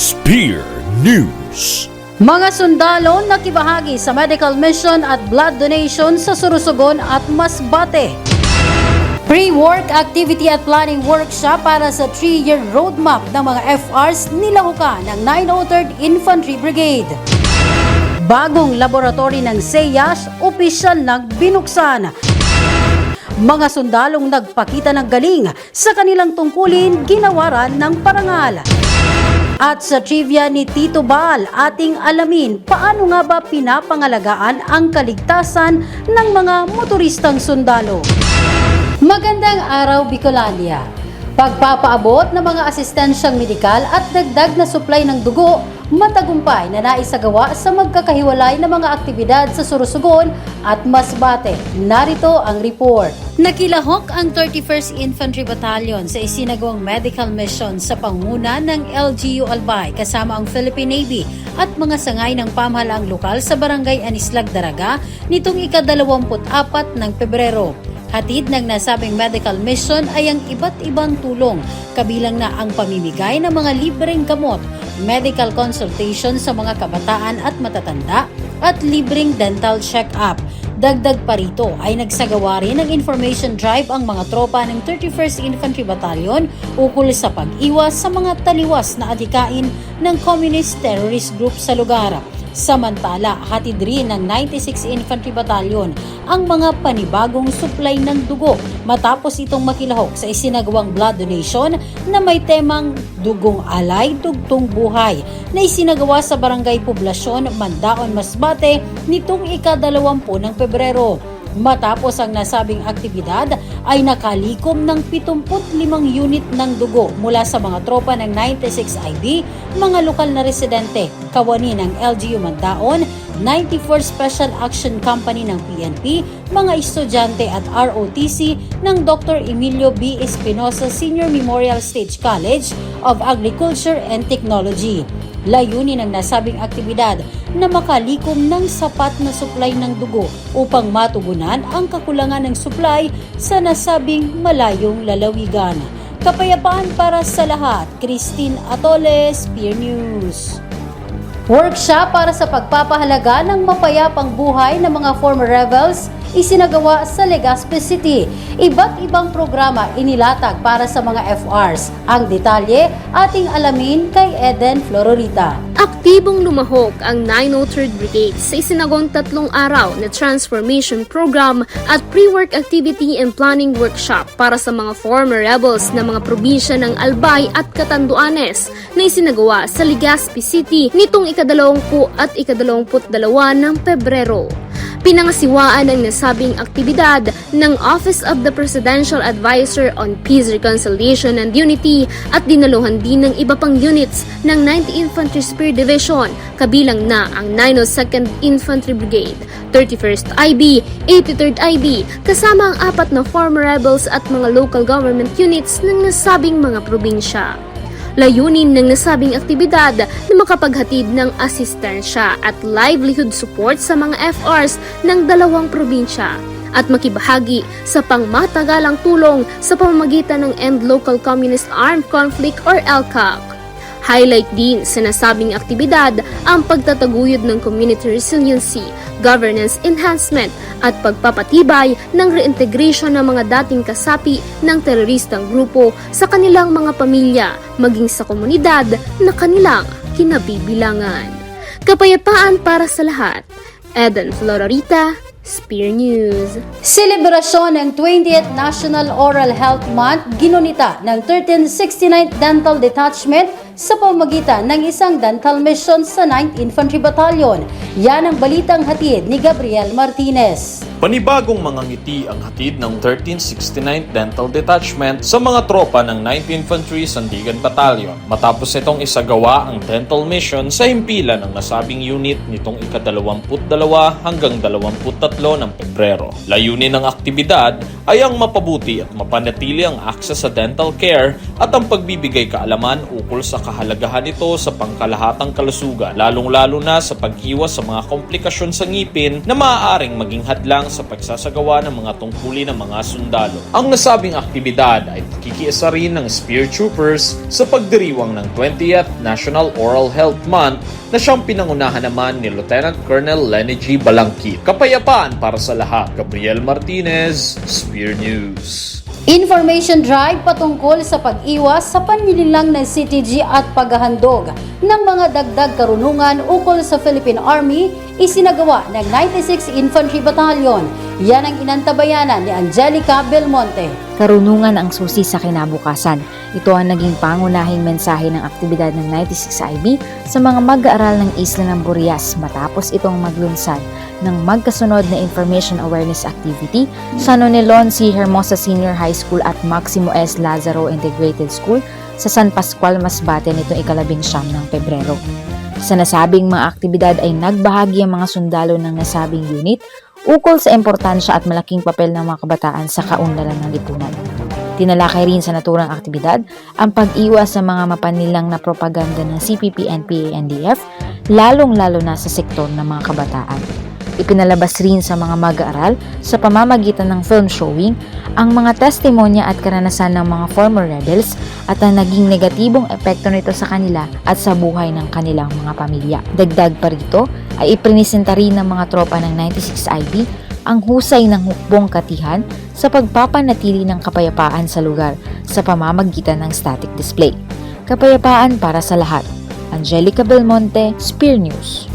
Spear News. Mga sundalo nakibahagi sa medical mission at blood donation sa Surusugon at Masbate. Pre-work activity at planning workshop para sa 3-year roadmap ng mga FRs nilahukan ng 903rd Infantry Brigade. Bagong laboratory ng SEAS, opisyal nang binuksan. Mga sundalong nagpakita ng galing sa kanilang tungkulin ginawaran ng parangal. At sa trivia ni Tito Bal, ating alamin paano nga ba pinapangalagaan ang kaligtasan ng mga motoristang sundalo. Magandang araw, Bicolandia! Pagpapaabot ng mga asistensyang medikal at dagdag na supply ng dugo, matagumpay na naisagawa sa magkakahiwalay na mga aktibidad sa Surusugon at Masbate. Narito ang report. Nakilahok ang 31st Infantry Battalion sa isinagawang medical mission sa panguna ng LGU Albay kasama ang Philippine Navy at mga sangay ng pamahalaang lokal sa barangay Anislag Daraga nitong ika-24 ng Pebrero. Hatid ng nasabing medical mission ay ang iba't ibang tulong, kabilang na ang pamimigay ng mga libreng gamot, medical consultation sa mga kabataan at matatanda, at libreng dental check-up. Dagdag pa rito ay nagsagawa rin ng information drive ang mga tropa ng 31st Infantry Battalion ukol sa pag-iwas sa mga taliwas na adikain ng communist terrorist group sa lugar. Samantala, hatid rin ng 96 Infantry Battalion ang mga panibagong supply ng dugo matapos itong makilahok sa isinagawang blood donation na may temang Dugong Alay, Dugtong Buhay na isinagawa sa Barangay Poblasyon, Mandaon, Masbate nitong ika-20 ng Pebrero. Matapos ang nasabing aktibidad ay nakalikom ng 75 unit ng dugo mula sa mga tropa ng 96 IB, mga lokal na residente, kawani ng LGU Mandaon, 94 Special Action Company ng PNP, mga estudyante at ROTC ng Dr. Emilio B. Espinosa Senior Memorial Stage College of Agriculture and Technology. Layunin ng nasabing aktibidad na makalikom ng sapat na supply ng dugo upang matugunan ang kakulangan ng supply sa nasabing malayong lalawigan. Kapayapaan para sa lahat, Christine Atoles, Peer News. Workshop para sa pagpapahalaga ng mapayapang buhay ng mga former rebels isinagawa sa Legazpi City. Iba't ibang programa inilatag para sa mga FRs. Ang detalye ating alamin kay Eden Flororita. Aktibong lumahok ang 903rd Brigade sa isinagawang tatlong araw na transformation program at pre-work activity and planning workshop para sa mga former rebels na mga probinsya ng Albay at Catanduanes na isinagawa sa Legazpi City nitong ikadalawampu at ikadalawamput dalawa ng Pebrero. Pinangasiwaan ang nasabing aktibidad ng Office of the Presidential Advisor on Peace, Reconciliation and Unity at dinaluhan din ng iba pang units ng 9th Infantry Spear Division kabilang na ang 902nd Infantry Brigade, 31st IB, 83rd IB kasama ang apat na former rebels at mga local government units ng nasabing mga probinsya. Layunin ng nasabing aktibidad na makapaghatid ng asistensya at livelihood support sa mga FRs ng dalawang probinsya at makibahagi sa pangmatagalang tulong sa pamamagitan ng End Local Communist Armed Conflict or LCOC. Highlight din sa nasabing aktibidad ang pagtataguyod ng community resiliency, governance enhancement at pagpapatibay ng reintegration ng mga dating kasapi ng teroristang grupo sa kanilang mga pamilya maging sa komunidad na kanilang kinabibilangan. Kapayapaan para sa lahat. Eden Flororita, Spear News. Selebrasyon ng 20th National Oral Health Month ginunita ng 1369th Dental Detachment sa pamagitan ng isang dental mission sa 9th Infantry Battalion. Yan ang balitang hatid ni Gabriel Martinez. Panibagong mga ngiti ang hatid ng 1369th Dental Detachment sa mga tropa ng 9th Infantry Sandigan Battalion matapos itong isagawa ang dental mission sa himpilan ng nasabing unit nitong ika-22 hanggang 23 ng Pebrero. Layunin ng aktibidad ay ang mapabuti at mapanatili ang access sa dental care at ang pagbibigay kaalaman ukol sa kahalagahan nito sa pangkalahatang kalusugan, lalong-lalo na sa pag-iwas sa mga komplikasyon sa ngipin na maaaring maging hadlang sa pagsasagawa ng mga tungkulin ng mga sundalo. Ang nasabing aktibidad ay pakikiisa rin ng Spear Troopers sa pagdiriwang ng 20th National Oral Health Month na siyang pinangunahan naman ni Lieutenant Colonel Lenny G. Balangkit. Kapayapaan para sa lahat. Gabriel Martinez, Spear News. Information drive patungkol sa pag-iwas sa panlililang ng CTG at paghahandog ng mga dagdag karunungan ukol sa Philippine Army isinagawa ng 96 Infantry Battalion. Yan ang inantabayanan ni Angelica Belmonte. Karunungan ang susi sa kinabukasan. Ito ang naging pangunahing mensahe ng aktibidad ng 96IB sa mga mag-aaral ng Isla ng Burias matapos itong maglunsad ng magkasunod na Information Awareness Activity sa Nonelon C. Hermosa Senior High School at Maximo S. Lazaro Integrated School sa San Pascual, Masbate nitong ikalabing siyam ng Pebrero. Sa nasabing mga aktibidad ay nagbahagi ang mga sundalo ng nasabing unit ukol sa importansya at malaking papel ng mga kabataan sa kaunlaran ng lipunan. Tinalakay rin sa naturang aktibidad ang pag-iwas sa mga mapanilang na propaganda ng CPP, NPA, NDF, lalong-lalo na sa sektor ng mga kabataan. Ipinalabas rin sa mga mag-aaral sa pamamagitan ng film showing ang mga testimonya at karanasan ng mga former rebels at ang naging negatibong epekto nito sa kanila at sa buhay ng kanilang mga pamilya. Dagdag pa rito ay iprinisenta rin ng mga tropa ng 96IB ang husay ng hukbong katihan sa pagpapanatili ng kapayapaan sa lugar sa pamamagitan ng static display. Kapayapaan para sa lahat. Angelica Belmonte, Spear News.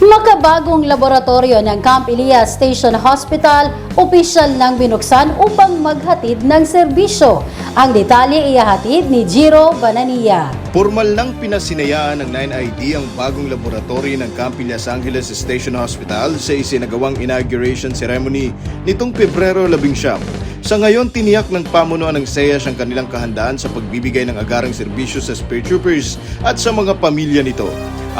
Makabagong laboratorio ng Camp Elias Station Hospital, opisyal nang binuksan upang maghatid ng serbisyo. Ang detalye iyahatid ni Jiro Banania. Formal nang pinasinayaan ng 9ID ang bagong laboratory ng Camp Los Angeles Station Hospital sa isinagawang inauguration ceremony nitong Pebrero 11. Sa ngayon, tiniyak ng pamunuan ng SEAS ang kanilang kahandaan sa pagbibigay ng agarang serbisyo sa Spear Troopers at sa mga pamilya nito.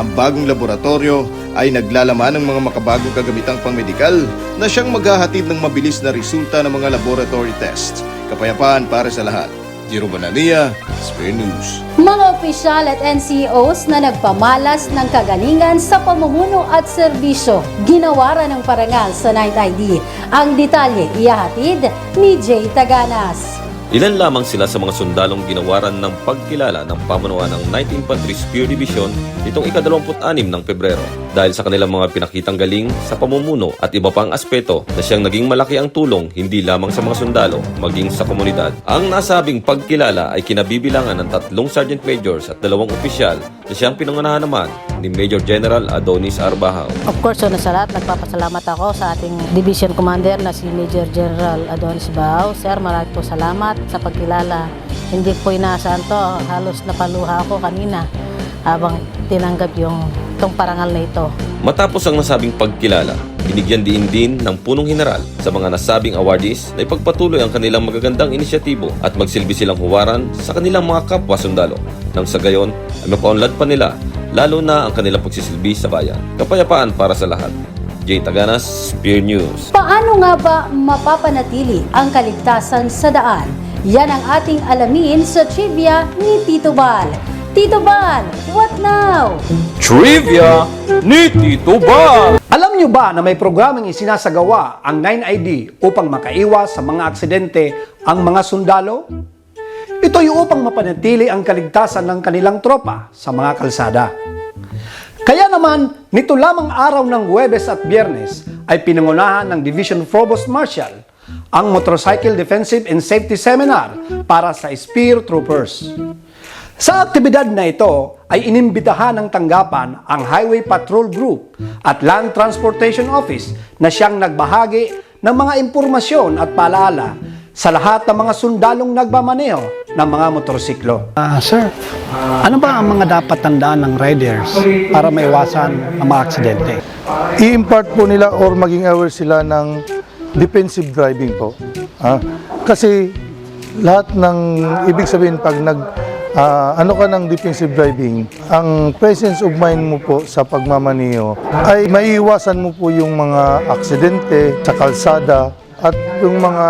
Ang bagong laboratorio ay naglalaman ng mga makabagong kagamitang pangmedikal na siyang maghahatid ng mabilis na resulta ng mga laboratory tests. Kapayapaan para sa lahat. Jiro Banania, Spear News. Mga opisyal at NCOs na nagpamalas ng kagalingan sa pamumuno at serbisyo, ginawaran ng parangal sa Night ID. Ang detalye iyahatid ni Jay Taganas. Ilan lamang sila sa mga sundalong ginawaran ng pagkilala ng pamunuan ng 9th Infantry Spear Division itong ika-26 ng Pebrero dahil sa kanilang mga pinakitang galing sa pamumuno at iba pang aspeto na siyang naging malaki ang tulong hindi lamang sa mga sundalo maging sa komunidad. Ang nasabing pagkilala ay kinabibilangan ng tatlong Sergeant Majors at dalawang opisyal na siyang pinangunahan naman ni Major General Adonis Arbahao. Of course, una sa lahat, nagpapasalamat ako sa ating Division Commander na si Major General Adonis Bao. Sir, marami po salamat sa pagkilala. Hindi po inaasahan to. Halos napaluha ako kanina habang tinanggap yung itong parangal na ito. Matapos ang nasabing pagkilala, binigyan diin din ng punong general sa mga nasabing awardees na ipagpatuloy ang kanilang magagandang inisyatibo at magsilbi silang huwaran sa kanilang mga kapwa sundalo nang sa gayon ay mapaunlad pa nila lalo na ang kanilang pagsisilbi sa bayan. Kapayapaan para sa lahat. Jay Taganas, Spear News. Paano nga ba mapapanatili ang kaligtasan sa daan? Yan ang ating alamin sa trivia ni Tito Bal. Tito Bal, what now? Trivia ni Tito Bal! Alam nyo ba na may programang isinasagawa ang 9ID upang makaiwas sa mga aksidente ang mga sundalo? Ito ay upang mapanatili ang kaligtasan ng kanilang tropa sa mga kalsada. Kaya naman, nito lamang araw ng Huwebes at Biyernes ay pinangunahan ng Division Provost Marshal ang Motorcycle Defensive and Safety Seminar para sa Spear Troopers. Sa aktibidad na ito ay inimbitahan ng tanggapan ang Highway Patrol Group at Land Transportation Office na siyang nagbahagi ng mga impormasyon at paalala sa lahat ng mga sundalong nagmamaneho ng mga motorsiklo. Ah, sir, ano ba ang mga dapat tandaan ng riders para maiwasan ang mga aksidente? i-impart po nila or maging aware sila ng defensive driving po. Ah, kasi lahat ng ibig sabihin pag nag ah, ano ka ng defensive driving, ang presence of mind mo po sa pagmamaniho ay maiiwasan mo po yung mga aksidente sa kalsada at yung mga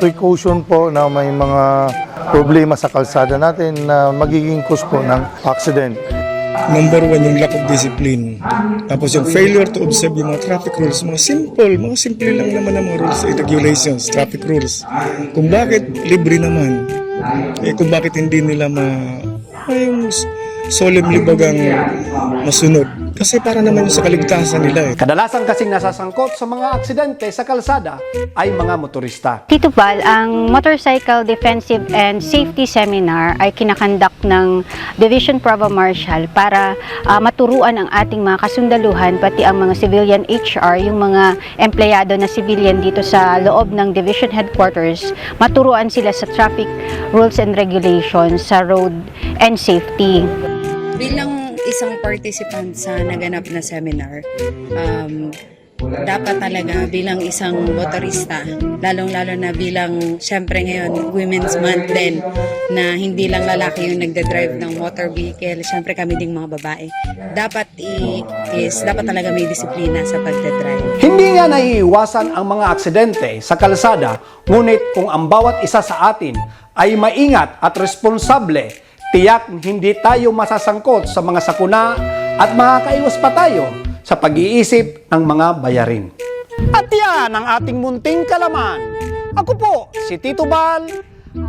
precaution po na may mga problema sa kalsada natin na magiging po ng accident. Number one, yung lack of discipline. Tapos yung failure to observe yung mga traffic rules. Mga simple, mga simple lang naman ang mga rules and regulations, traffic rules. Kung bakit libre naman, eh kung bakit hindi nila ma... ay, yung solemnly bagang masunod. Kasi para naman sa kaligtasan nila eh. Kadalasan kasing nasasangkot sa mga aksidente sa kalsada ay mga motorista. Tito Val, ang Motorcycle Defensive and Safety Seminar ay kinakandak ng Division Provo Marshal para ah, maturuan ang ating mga kasundaluhan pati ang mga civilian HR, yung mga empleyado na civilian dito sa loob ng Division Headquarters, maturuan sila sa traffic rules and regulations sa road and safety. bilang isang participant sa naganap na seminar, um, dapat talaga bilang isang motorista, lalong-lalo na bilang, syempre ngayon, Women's Month din, na hindi lang lalaki yung nagda-drive ng motor vehicle, syempre kami ding mga babae. Dapat i- is, dapat talaga may disiplina sa pagda-drive. Hindi nga naiiwasan ang mga aksidente sa kalsada, ngunit kung ang bawat isa sa atin ay maingat at responsable, tiyak hindi tayo masasangkot sa mga sakuna at makakaiwas pa tayo sa pag-iisip ng mga bayarin. At yan ang ating munting kalaman. Ako po, si Tito Bal,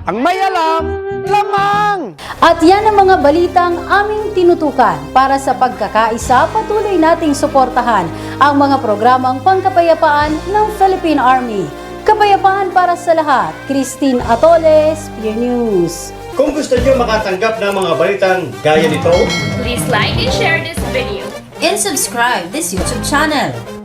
ang may alam lamang. At yan ang mga balitang aming tinutukan para sa pagkakaisa patuloy nating suportahan ang mga programang pangkapayapaan ng Philippine Army. Kapayapaan para sa lahat. Christine Atoles, Peer News. Kung gusto niyo makatanggap ng mga balitang gaya nito, Please like and share this video. And subscribe this YouTube channel.